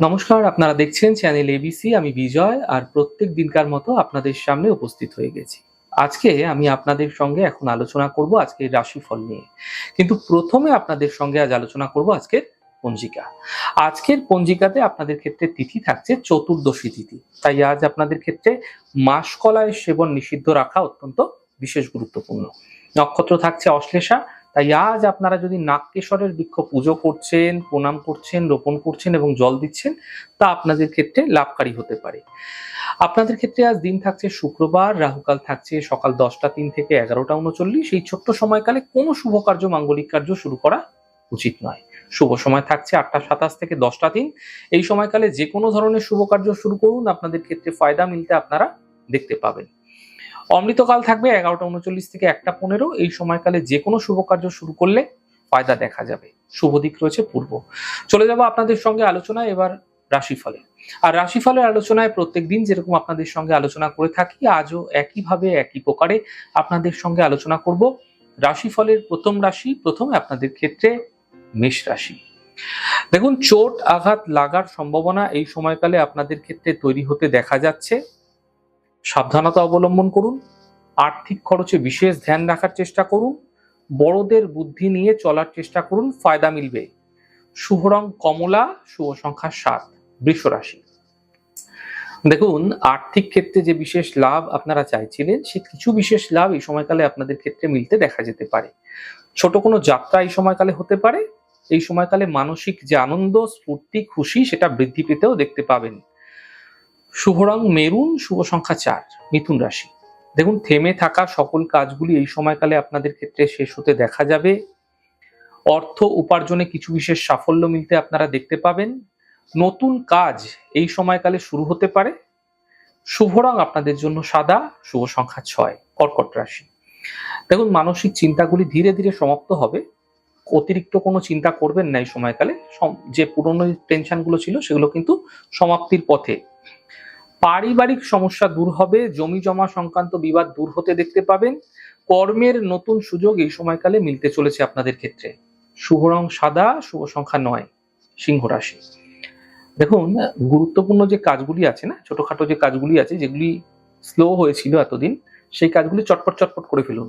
নমস্কার, আপনারা দেখছেন চ্যানেল এবিসি আমি বিজয়, আর প্রত্যেক দিনকার মতো আপনাদের সামনে উপস্থিত হয়ে গেছি। আজকে আমি আপনাদের সঙ্গে এখন আলোচনা করব আজকের রাশিফল নিয়ে। কিন্তু প্রথমে আপনাদের সঙ্গে আজ আলোচনা করব আজকের পঞ্জিকা। আজকের পঞ্জিকাতে আপনাদের ক্ষেত্রে তিথি থাকছে চতুর্দশী তিথি। তাই আজ আপনাদের ক্ষেত্রে মাসকলায় সেবন নিষিদ্ধ রাখা অত্যন্ত বিশেষ গুরুত্বপূর্ণ। নক্ষত্র থাকছে অশ্লেষা তাই আজ আপনারা যদি নাগকেশ্বরের বৃক্ষ পুজো করছেন, প্রণাম করছেন, রোপণ করছেন এবং জল দিচ্ছেন, তা আপনাদের ক্ষেত্রে লাভকারী হতে পারে। আপনাদের ক্ষেত্রে আজ দিন থাকছে শুক্রবার, রাহুকাল থাকছে সকাল দশটা তিন থেকে এগারোটা উনচল্লিশ। এই ছোট্ট সময়কালে কোনো শুভ কার্য, মাঙ্গলিক কার্য শুরু করা উচিত নয়। শুভ সময় থাকছে আটটা সাতাশ থেকে দশটা দিন এই সময়কালে যে কোনো ধরনের শুভ কার্য শুরু করুন। আপনাদের ক্ষেত্রে ফায়দা মিলতে আপনারা দেখতে পাবেন। অমৃতকাল থাকবে এগারোটা উনচল্লিশ থেকে একটা পনেরো। এই সময়কালে যে কোনো শুভ কার্য শুরু করলে ফায়দা দেখা যাবে। শুভ দিক রয়েছে পূর্ব। চলে যাব আপনাদের সঙ্গে আলোচনায়, এবার রাশিফলে। আর রাশিফলের আলোচনায় প্রত্যেক দিন যেরকম আপনাদের সঙ্গে আলোচনা করে থাকি, আজও একইভাবে, একই প্রকারে আপনাদের সঙ্গে আলোচনা করব। রাশিফলের প্রথম রাশি, প্রথমে আপনাদের ক্ষেত্রে মেষ রাশি। দেখুন, চোট, আঘাত লাগার সম্ভাবনা এই সময়কালে আপনাদের ক্ষেত্রে তৈরি হতে দেখা যাচ্ছে। সাবধানতা অবলম্বন করুন, আর্থিক খরচে বিশেষ ধ্যান রাখার চেষ্টা করুন, বড়দের বুদ্ধি নিয়ে চলার চেষ্টা করুন, ফায়দা মিলবে। শুভ রং কমলা, শুভ সংখ্যা সাত, বৃষ রাশি। দেখুন, আর্থিক ক্ষেত্রে যে বিশেষ লাভ আপনারা চাইছিলেন, সে কিছু বিশেষ লাভ এই সময়কালে আপনাদের ক্ষেত্রে মিলতে দেখা যেতে পারে। ছোট কোনো যাত্রা এই সময়কালে হতে পারে, এই সময়কালে মানসিক যে আনন্দ, স্ফূর্তি, খুশি, সেটা বৃদ্ধি পেতেও দেখতে পাবেন। শুভ রং মেরুন শুভ সংখ্যা চার, মিথুন রাশি। দেখুন, থেমে থাকা সকল কাজগুলি এই সময়কালে আপনাদের ক্ষেত্রে শেষ হতে দেখা যাবে। অর্থ উপার্জনে কিছু বিশেষ সাফল্য মিলতে আপনারা দেখতে পাবেন। নতুন কাজ এই সময়কালে শুরু হতে পারে। শুভ রং আপনাদের জন্য সাদা, শুভ সংখ্যা ছয়, কর্কট রাশি। দেখুন, মানসিক চিন্তাগুলি ধীরে ধীরে সমাপ্ত হবে। অতিরিক্ত কোনো চিন্তা করবেন না এই সময়কালে। সম- যে পুরনো টেনশনগুলো ছিল সেগুলো কিন্তু সমাপ্তির পথে পারিবারিক সমস্যা দূর হবে, জমি জমা সংক্রান্ত বিবাদ দূর হতে দেখতে পাবেন। কর্মের নতুন সুযোগ এই সময়কালে মিলতে চলেছে আপনাদের ক্ষেত্রে। শুভ রং সাদা, শুভ সংখ্যা নয়, সিংহ রাশি। দেখুন, গুরুত্বপূর্ণ যে কাজগুলি আছে না, ছোটখাটো যে কাজগুলি আছে, যেগুলি স্লো হয়েছিল এতদিন, সেই কাজগুলি চটপট চটপট করে ফেলুন।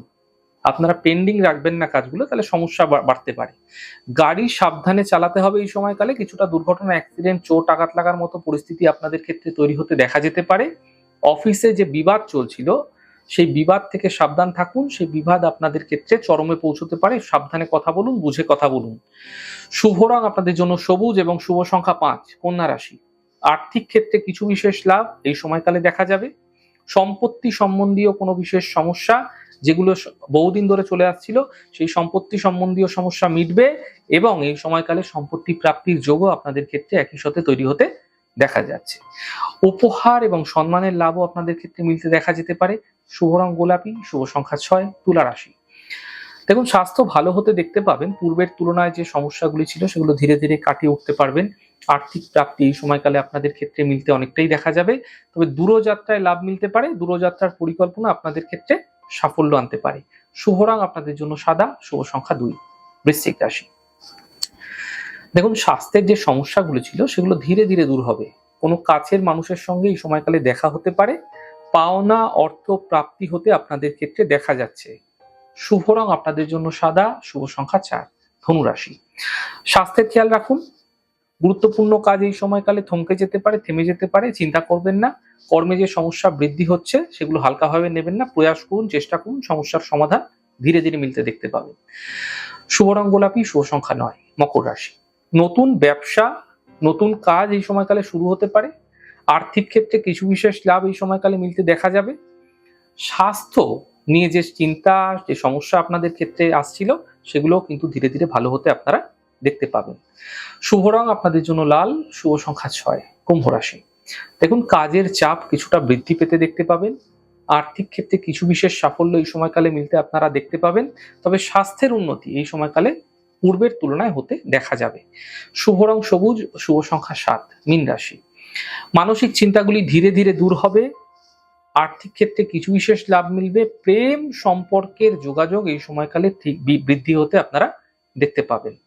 আপনারা পেন্ডিং রাখবেন না কাজগুলো, তাহলে সমস্যা বাড়তে পারে। গাড়ি সাবধানে চালাতে হবে এই সময়কালে, কিছুটা দুর্ঘটনা অ্যাক্সিডেন্ট চোট আঘাত লাগার মতো পরিস্থিতি আপনাদের ক্ষেত্রে তৈরি হতে দেখা যেতে পারে। অফিসে যে বিবাদ চলছিল, সেই বিবাদ থেকে সাবধান থাকুন, সেই বিবাদ আপনাদের ক্ষেত্রে চরমে পৌঁছতে পারে। সাবধানে কথা বলুন, বুঝে কথা বলুন। শুভ রং আপনাদের জন্য সবুজ এবং শুভ সংখ্যা পাঁচ, কন্যা রাশি। আর্থিক ক্ষেত্রে কিছু বিশেষ লাভ, এই সময়কালে দেখা যাবে। সম্পত্তি সম্বন্ধীয় কোনো বিশেষ সমস্যা যেগুলো বহুদিন ধরে চলে আসছিল, সেই সম্পত্তি সম্বন্ধীয় সমস্যা মিটবে এবং এই সময়কালে সম্পত্তি প্রাপ্তির যোগও আপনাদের ক্ষেত্রে একই সাথে তৈরি হতে দেখা যাচ্ছে। উপহার এবং সম্মানের লাভও আপনাদের ক্ষেত্রে মিলতে দেখা যেতে পারে। শুভ রং গোলাপি, শুভ সংখ্যা ছয়, তুলা রাশি। দেখুন, স্বাস্থ্য ভালো হতে দেখতে পাবেন। পূর্বের তুলনায় যে সমস্যাগুলি ছিল, সেগুলো ধীরে ধীরে কাটিয়ে উঠতে পারবেন। আর্থিক প্রাপ্তি এই সময়কালে আপনাদের ক্ষেত্রে মিলতে অনেকটাই দেখা যাবে। তবে দূরযাত্রায় লাভ মিলতে পারে। দূরযাত্রার পরিকল্পনা আপনাদের ক্ষেত্রে সাফল্য আনতে পারে। শুভ রং আপনাদের জন্য সাদা, শুভ সংখ্যা দুই, বৃশ্চিক রাশি। দেখুন, স্বাস্থ্যের যে সমস্যাগুলো ছিল, সেগুলো ধীরে ধীরে দূর হবে। কোনো কাছের মানুষের সঙ্গে এই সময়কালে দেখা হতে পারে। পাওনা, অর্থ, প্রাপ্তি হতে আপনাদের ক্ষেত্রে দেখা যাচ্ছে। শুভ রং আপনাদের জন্য সাদা, শুভ সংখ্যা চার ধনুরাশি স্বাস্থ্যের খেয়াল রাখুন গুরুত্বপূর্ণ কাজ এই সময়কালে থমকে যেতে পারে, থেমে যেতে পারে, চিন্তা করবেন না। কর্মে যে সমস্যা বৃদ্ধি হচ্ছে, সেগুলো হালকাভাবে নেবেন না। প্রয়াস করুন, চেষ্টা করুন, সমস্যার সমাধান ধীরে ধীরে মিলতে দেখতে পাবেন। শুভ রং গোলাপি, শুভ সংখ্যা নয়, মকর রাশি। নতুন ব্যবসা, নতুন কাজ এই সময়কালে শুরু হতে পারে। আর্থিক ক্ষেত্রে কিছু বিশেষ লাভ এই সময়কালে মিলতে দেখা যাবে। স্বাস্থ্য নিয়ে যে চিন্তা, যে সমস্যা আপনাদের ক্ষেত্রে আসছিল সেগুলো কিন্তু ধীরে ধীরে ভালো হতে আপনারা দেখতে পাবেন। শুভ রং আপনাদের জন্য লাল, শুভ সংখ্যা ছয়, কুম্ভ রাশি। দেখুন, কাজের চাপ কিছুটা বৃদ্ধি পেতে দেখতে পাবেন। আর্থিক ক্ষেত্রে কিছু বিশেষ সাফল্য এই সময়কালে মিলতে আপনারা দেখতে পাবেন। তবে স্বাস্থ্যের উন্নতি এই সময়কালে পূর্বের তুলনায় হতে দেখা যাবে। শুভ রং সবুজ, শুভ সংখ্যা সাত, মীন রাশি। মানসিক চিন্তাগুলি ধীরে ধীরে দূর হবে। আর্থিক ক্ষেত্রে কিছু বিশেষ লাভ মিলবে। প্রেম সম্পর্কের যোগাযোগ এই সময়কালে বৃদ্ধি হতে আপনারা দেখতে পাবেন।